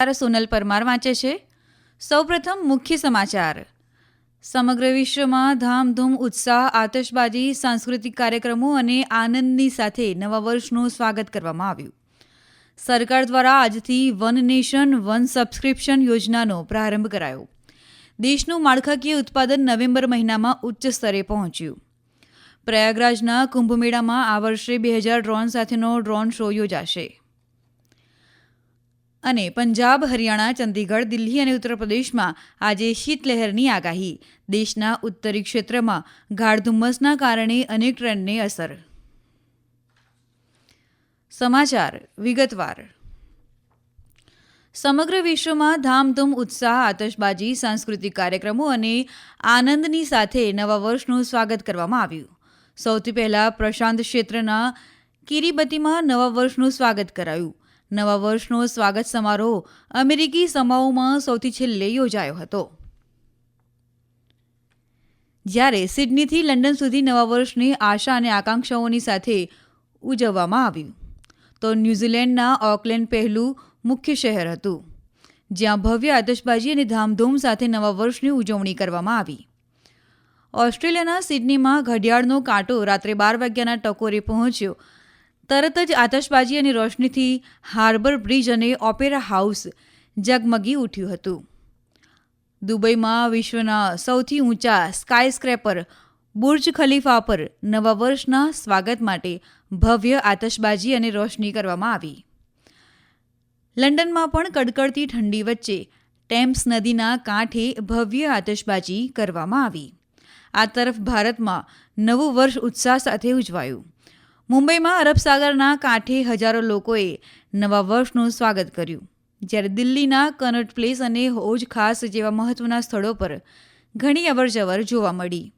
સમાચાર સોનલ પરમાર વાંચે છે. સૌપ્રથમ મુખ્ય સમાચાર. સમગ્ર વિશ્વમાં ધામધૂમ, ઉત્સાહ, આતશબાજી, સાંસ્કૃતિક કાર્યક્રમો અને આનંદની સાથે નવા વર્ષનું સ્વાગત કરવામાં આવ્યું. સરકાર દ્વારા આજથી વન નેશન, વન સબસ્ક્રિપ્શન યોજનાનો પ્રારંભ કરાયો. દેશનું માળખાકીય ઉત્પાદન નવેમ્બર મહિનામાં ઉચ્ચ સ્તરે પહોંચ્યું. પ્રયાગરાજના કુંભમેળામાં આ વર્ષે બે હજાર ડ્રોન સાથેનો ડ્રોન શો યોજાશે. અને પંજાબ, હરિયાણા, ચંદીગઢ, દિલ્હી અને ઉત્તર પ્રદેશમાં આજે શીતલહેરની આગાહી. દેશના ઉત્તરી ક્ષેત્રમાં ગાઢ ધુમ્મસના કારણે અનેક ટ્રેનને અસર. સમાચાર, વિગતવાર. સમગ્ર વિશ્વમાં ધામધૂમ, ઉત્સાહ, આતશબાજી, સાંસ્કૃતિક કાર્યક્રમો અને આનંદની સાથે નવા વર્ષનું સ્વાગત કરવામાં આવ્યું. સૌથી પહેલા પ્રશાંત ક્ષેત્રના કિરીબતીમાં નવા વર્ષનું સ્વાગત કરાયું. નવા વર્ષનો સ્વાગત સમારોહ અમેરિકી સમાઓમાં સૌથી છેલ્લે યોજાયો હતો. જ્યારે સિડનીથી લંડન સુધી નવા વર્ષની આશા અને આકાંક્ષાઓની સાથે ઉજવવામાં આવ્યું, તો ન્યૂઝીલેન્ડના ઓકલેન્ડ પહેલું મુખ્ય શહેર હતું, જ્યાં ભવ્ય આતશબાજી અને ધામધૂમ સાથે નવા વર્ષની ઉજવણી કરવામાં આવી. ઓસ્ટ્રેલિયાના સિડનીમાં ઘડિયાળનો કાંટો રાત્રે બાર વાગ્યાના ટકોરે પહોંચ્યો તરત જ આતશબાજી અને રોશનીથી હાર્બર બ્રિજ અને ઓપેરા હાઉસ ઝગમગી ઉઠ્યું હતું. દુબઈમાં વિશ્વના સૌથી ઊંચા સ્કાય સ્ક્રેપર બુર્જ ખલીફા પર નવા વર્ષના સ્વાગત માટે ભવ્ય આતશબાજી અને રોશની કરવામાં આવી. લંડનમાં પણ કડકડતી ઠંડી વચ્ચે ટેમ્સ નદીના કાંઠે ભવ્ય આતશબાજી કરવામાં આવી. આ તરફ ભારતમાં નવું વર્ષ ઉત્સાહ સાથે ઉજવાયું. મુંબઈમાં અરબ સાગરના કાંઠે હજારો લોકોએ નવા વર્ષનું સ્વાગત કર્યું. જ્યારે દિલ્હીના કનટ પ્લેસ અને હોજ ખાસ જેવા મહત્વના સ્થળો પર ઘણી અવરજવર જોવા મળી.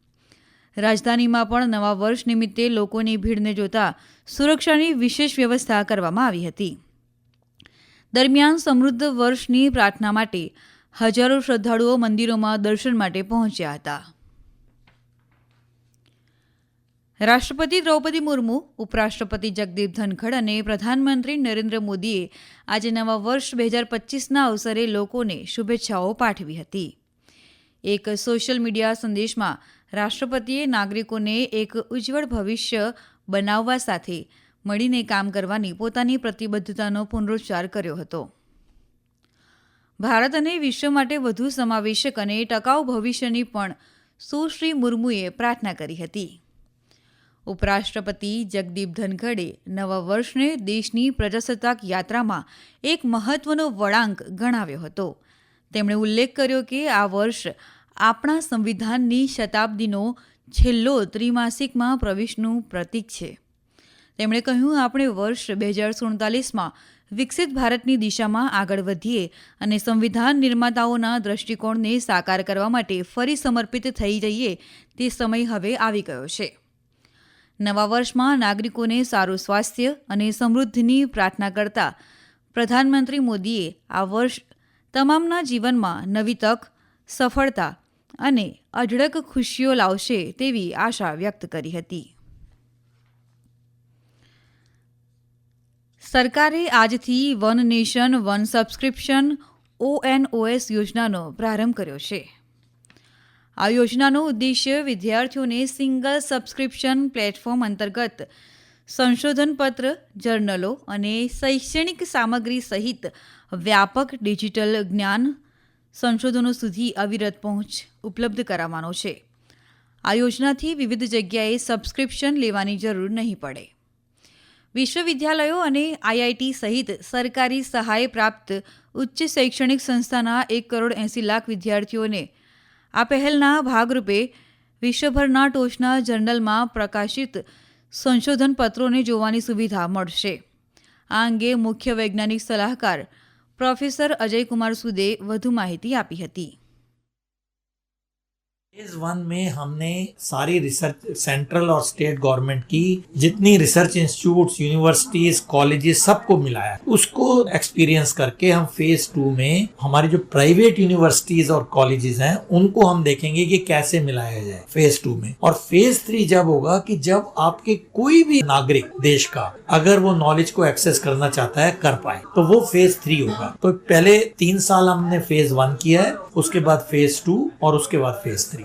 રાજધાનીમાં પણ નવા વર્ષ નિમિત્તે લોકોની ભીડને જોતા સુરક્ષાની વિશેષ વ્યવસ્થા કરવામાં આવી હતી. દરમિયાન સમૃદ્ધ વર્ષની પ્રાર્થના માટે હજારો શ્રદ્ધાળુઓ મંદિરોમાં દર્શન માટે પહોંચ્યા હતા. રાષ્ટ્રપતિ દ્રૌપદી મુર્મુ, ઉપરાષ્ટ્રપતિ જગદીપ ધનખડ અને પ્રધાનમંત્રી નરેન્દ્ર મોદીએ આજે નવા વર્ષ બે હજાર પચીસના અવસરે લોકોને શુભેચ્છાઓ પાઠવી હતી. એક સોશિયલ મીડિયા સંદેશમાં રાષ્ટ્રપતિએ નાગરિકોને એક ઉજ્જવળ ભવિષ્ય બનાવવા સાથે મળીને કામ કરવાની પોતાની પ્રતિબદ્ધતાનો પુનરોચ્ચાર કર્યો હતો. ભારત અને વિશ્વ માટે વધુ સમાવેશક અને ટકાઉ ભવિષ્યની પણ સુશ્રી મુર્મુએ પ્રાર્થના કરી હતી. ઉપરાષ્ટ્રપતિ જગદીપ ધનખડે નવા વર્ષને દેશની પ્રજાસત્તાક યાત્રામાં એક મહત્વનો વળાંક ગણાવ્યો હતો. તેમણે ઉલ્લેખ કર્યો કે આ વર્ષ આપણા સંવિધાનની શતાબ્દીનો છેલ્લો ત્રિમાસિકમાં પ્રવેશનું પ્રતીક છે. તેમણે કહ્યું, આપણે વર્ષ બે હજાર સુડતાલીસમાં વિકસિત ભારતની દિશામાં આગળ વધીએ અને સંવિધાન નિર્માતાઓના દ્રષ્ટિકોણને સાકાર કરવા માટે ફરી સમર્પિત થઈ જઈએ તે સમય હવે આવી ગયો છે. નવા વર્ષમાં નાગરિકોને સારું સ્વાસ્થ્ય અને સમૃદ્ધિની પ્રાર્થના કરતા પ્રધાનમંત્રી મોદીએ આ વર્ષ તમામના જીવનમાં નવી તક, સફળતા અને અઢળક ખુશીઓ લાવશે તેવી આશા વ્યક્ત કરી હતી. સરકારે આજથી one nation, one subscription, ONOS યોજનાનો પ્રારંભ કર્યો છે. આ યોજનાનો ઉદ્દેશ્ય વિદ્યાર્થીઓને સિંગલ સબસ્ક્રિપ્શન પ્લેટફોર્મ અંતર્ગત સંશોધનપત્ર જર્નલો અને શૈક્ષણિક સામગ્રી સહિત વ્યાપક ડિજિટલ જ્ઞાન સંશોધનો સુધી અવિરત પહોંચ ઉપલબ્ધ કરાવવાનો છે. આ યોજનાથી વિવિધ જગ્યાએ સબસ્ક્રિપ્શન લેવાની જરૂર નહીં પડે. વિશ્વવિદ્યાલયો અને આઈઆઈટી સહિત સરકારી સહાય પ્રાપ્ત ઉચ્ચ શૈક્ષણિક સંસ્થાના એક કરોડ એંસી લાખ વિદ્યાર્થીઓને આ પહેલના ભાગરૂપે વિશ્વભરના ટોચના જર્નલમાં પ્રકાશિત સંશોધન પત્રોને જોવાની સુવિધા મળશે. આ અંગે મુખ્ય વૈજ્ઞાનિક સલાહકાર પ્રોફેસર અજયકુમાર સુદે વધુ માહિતી આપી હતી. फ़ेज़ वन में हमने सारी रिसर्च सेंट्रल और स्टेट गवर्नमेंट की जितनी रिसर्च इंस्टीट्यूट यूनिवर्सिटीज कॉलेजेस सबको मिलाया। उसको एक्सपीरियंस करके हम फ़ेज़ टू में हमारी जो प्राइवेट यूनिवर्सिटीज और कॉलेजेस हैं, उनको हम देखेंगे कि कैसे मिलाया जाए फ़ेज़ टू में। और फ़ेज़ थ्री जब होगा कि जब आपके कोई भी नागरिक देश का अगर वो नॉलेज को एक्सेस करना चाहता है, कर पाए तो वो फ़ेज़ थ्री होगा। तो पहले तीन साल हमने फ़ेज़ वन किया है, उसके बाद फ़ेज़ टू और उसके बाद फ़ेज़ थ्री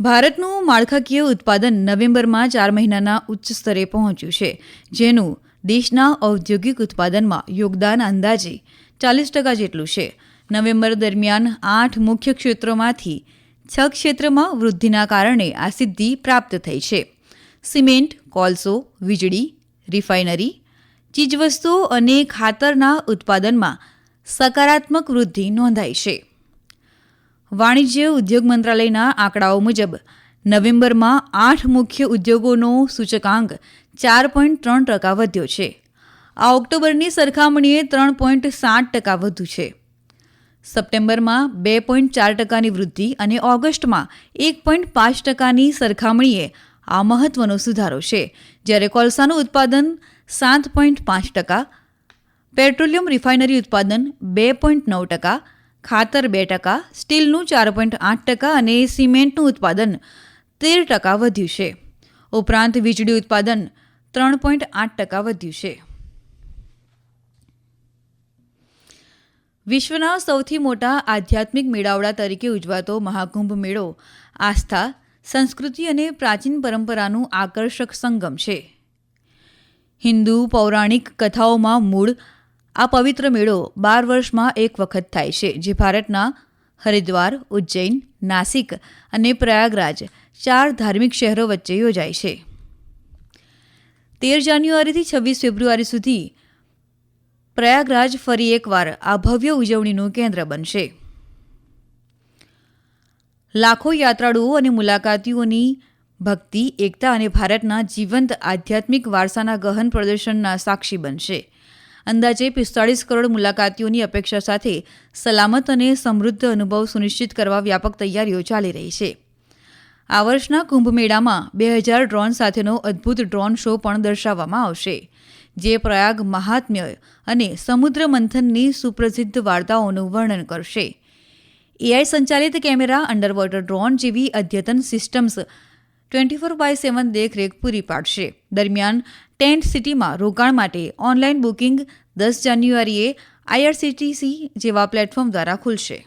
ભારતનું માળખાકીય ઉત્પાદન નવેમ્બરમાં ચાર મહિનાના ઉચ્ચ સ્તરે પહોંચ્યું છે, જેનું દેશના ઔદ્યોગિક ઉત્પાદનમાં યોગદાન અંદાજે ચાલીસ ટકા જેટલું છે. નવેમ્બર દરમિયાન આઠ મુખ્ય ક્ષેત્રોમાંથી છ ક્ષેત્રમાં વૃદ્ધિના કારણે આ સિદ્ધિ પ્રાપ્ત થઈ છે. સિમેન્ટ, કોલસો, વીજળી, રિફાઇનરી, ચીજવસ્તુઓ અને ખાતરના ઉત્પાદનમાં સકારાત્મક વૃદ્ધિ નોંધાઈ છે. વાણિજ્ય ઉદ્યોગ મંત્રાલયના આંકડાઓ મુજબ નવેમ્બરમાં આઠ મુખ્ય ઉદ્યોગોનો સૂચકાંક ચાર પોઈન્ટ ત્રણ ટકા વધ્યો છે. આ ઓક્ટોબરની સરખામણીએ ત્રણ પોઈન્ટ સાત ટકા વધુ છે. સપ્ટેમ્બરમાં બે પોઈન્ટ ચાર ટકાની વૃદ્ધિ અને ઓગસ્ટમાં એક પોઈન્ટ પાંચ ટકાની સરખામણીએ આ મહત્વનો સુધારો છે, જ્યારે કોલસાનું ઉત્પાદન સાત પોઈન્ટ પાંચ ટકા, પેટ્રોલિયમ રિફાઇનરી ઉત્પાદન બે પોઈન્ટ નવ ટકા ખાતર બે ટકા, સ્ટીલનું ચાર પોઈન્ટ આઠ ટકા અને સિમેન્ટનું ઉત્પાદન તેર ટકા વધ્યું છે. ઉપરાંત વીજળી ઉત્પાદન ત્રણ પોઈન્ટ આઠ ટકા વધ્યું છે. વિશ્વના સૌથી મોટા આધ્યાત્મિક મેળાવડા તરીકે ઉજવાતો મહાકુંભ મેળો આસ્થા, સંસ્કૃતિ અને પ્રાચીન પરંપરાનું આકર્ષક સંગમ છે. હિન્દુ પૌરાણિક કથાઓમાં મૂળ આ પવિત્ર મેળો બાર વર્ષમાં એક વખત થાય છે, જે ભારતના હરિદ્વાર, ઉજ્જૈન, નાસિક અને પ્રયાગરાજ ચાર ધાર્મિક શહેરો વચ્ચે યોજાય છે. તેર જાન્યુઆરીથી છવ્વીસ ફેબ્રુઆરી સુધી પ્રયાગરાજ ફરી એકવાર આ ભવ્ય ઉજવણીનું કેન્દ્ર બનશે. લાખો યાત્રાળુઓ અને મુલાકાતીઓની ભક્તિ, એકતા અને ભારતના જીવંત આધ્યાત્મિક વારસાના ગહન પ્રદર્શનના સાક્ષી બનશે. અંદાજે પિસ્તાળીસ કરોડ મુલાકાતીઓની અપેક્ષા સાથે સલામત અને સમૃદ્ધ અનુભવ સુનિશ્ચિત કરવા વ્યાપક તૈયારીઓ ચાલી રહી છે. આ વર્ષના કુંભમેળામાં બે હજાર ડ્રોન સાથેનો અદ્ભુત ડ્રોન શો પણ દર્શાવવામાં આવશે, જે પ્રયાગ મહાત્મ્ય અને સમુદ્ર મંથનની સુપ્રસિદ્ધ વાર્તાઓનું વર્ણન કરશે. એઆઈ સંચાલિત કેમેરા અંડરવોટર ડ્રોન જેવી અદ્યતન systems twenty four by seven દેખરેખ પૂરી પાડશે. દરમિયાન ટેન્ટ સિટીમાં રોકાણ માટે ઓનલાઈન બુકિંગ દસ જાન્યુઆરીએ આઈઆરસીટીસી જેવા પ્લેટફોર્મ દ્વારા ખુલશે.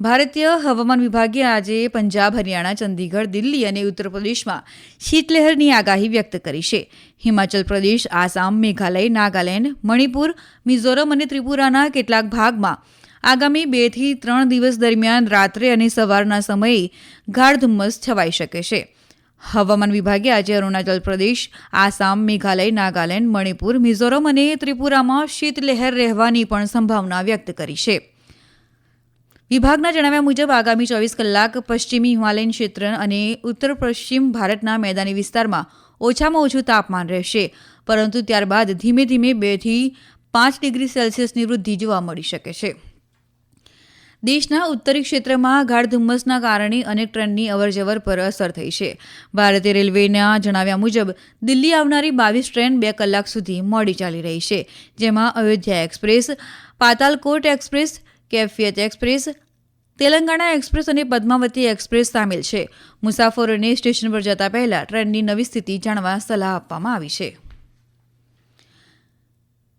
ભારતીય હવામાન વિભાગે આજે પંજાબ, હરિયાણા, ચંદીગઢ, દિલ્હી અને ઉત્તર પ્રદેશમાં શીતલહેરની આગાહી વ્યક્ત કરી છે. હિમાચલ પ્રદેશ, આસામ, મેઘાલય, નાગાલેન્ડ, મણિપુર, મિઝોરમ અને ત્રિપુરાના કેટલાક ભાગમાં આગામી બેથી ત્રણ દિવસ દરમિયાન રાત્રે અને સવારના સમયે ગાઢ ધુમ્મસ છવાઈ શકે છે. હવામાન વિભાગે આજે અરુણાચલ પ્રદેશ, આસામ, મેઘાલય, નાગાલેન્ડ, મણિપુર, મિઝોરમ અને ત્રિપુરામાં શીતલહેર રહેવાની પણ સંભાવના વ્યક્ત કરી છે. વિભાગના જણાવ્યા મુજબ આગામી ચોવીસ કલાક પશ્ચિમી હિમાલયન ક્ષેત્ર અને ઉત્તર પશ્ચિમ ભારતના મેદાની વિસ્તારમાં ઓછામાં ઓછું તાપમાન રહેશે. પરંતુ ત્યારબાદ ધીમે ધીમે બેથી પાંચ ડિગ્રી સેલ્સિયસની વૃદ્ધિ જોવા મળી શકે છે. દેશના ઉત્તરી ક્ષેત્રમાં ગાઢ ધુમ્મસના કારણે અનેક ટ્રેનની અવરજવર પર અસર થઈ છે. ભારતીય રેલવેના જણાવ્યા મુજબ, દિલ્હી આવનારી બાવીસ ટ્રેન બે કલાક સુધી મોડી ચાલી રહી છે, જેમાં Ayodhya express, Patalkot express, Kaifiyat express, Telangana express અને પદ્માવતી એક્સપ્રેસ સામેલ છે. મુસાફરોને સ્ટેશન પર જતા પહેલા ટ્રેનની નવી સ્થિતિ જાણવા સલાહ આપવામાં આવી છે.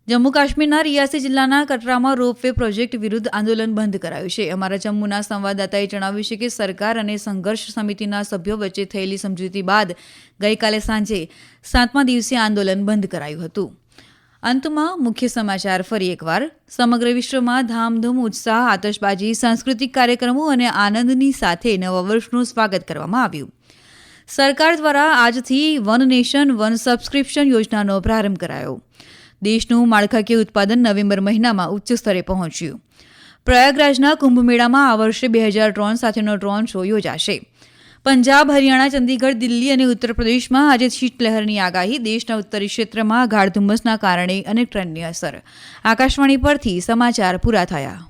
જમ્મુ કાશ્મીરના રિયાસી જિલ્લાના કટરામાં રોપવે પ્રોજેક્ટ વિરુદ્ધ આંદોલન બંધ કરાયું છે. અમારા જમ્મુના સંવાદદાતાએ જણાવ્યું છે કે સરકાર અને સંઘર્ષ સમિતિના સભ્યો વચ્ચે થયેલી સમજૂતી બાદ ગઈકાલે સાંજે સાતમા દિવસે આંદોલન બંધ કરાયું હતું. અંતમાં મુખ્ય સમાચાર ફરી એકવાર. સમગ્ર વિશ્વમાં ધામધૂમ, ઉત્સાહ, આતશબાજી, સાંસ્કૃતિક કાર્યક્રમો અને આનંદની સાથે નવા વર્ષનું સ્વાગત કરવામાં આવ્યું. સરકાર દ્વારા આજથી વન નેશન, વન સબસ્ક્રિપ્શન યોજનાનો પ્રારંભ કરાયો. દેશનું માળખાકીય ઉત્પાદન નવેમ્બર મહિનામાં ઉચ્ચ સ્તરે પહોંચ્યું. પ્રયાગરાજના કુંભમેળામાં આ વર્ષે બે હજાર ડ્રોન સાથેનો ડ્રોન શો યોજાશે. પંજાબ, હરિયાણા, ચંદીગઢ, દિલ્હી અને ઉત્તર પ્રદેશમાં આજે શીતલહેરની આગાહી દેશના ઉત્તરી ક્ષેત્રમાં ગાઢ ધુમ્મસના કારણે અનેક ટ્રેનની અસર. આકાશવાણી પરથી સમાચાર પૂરા થયા.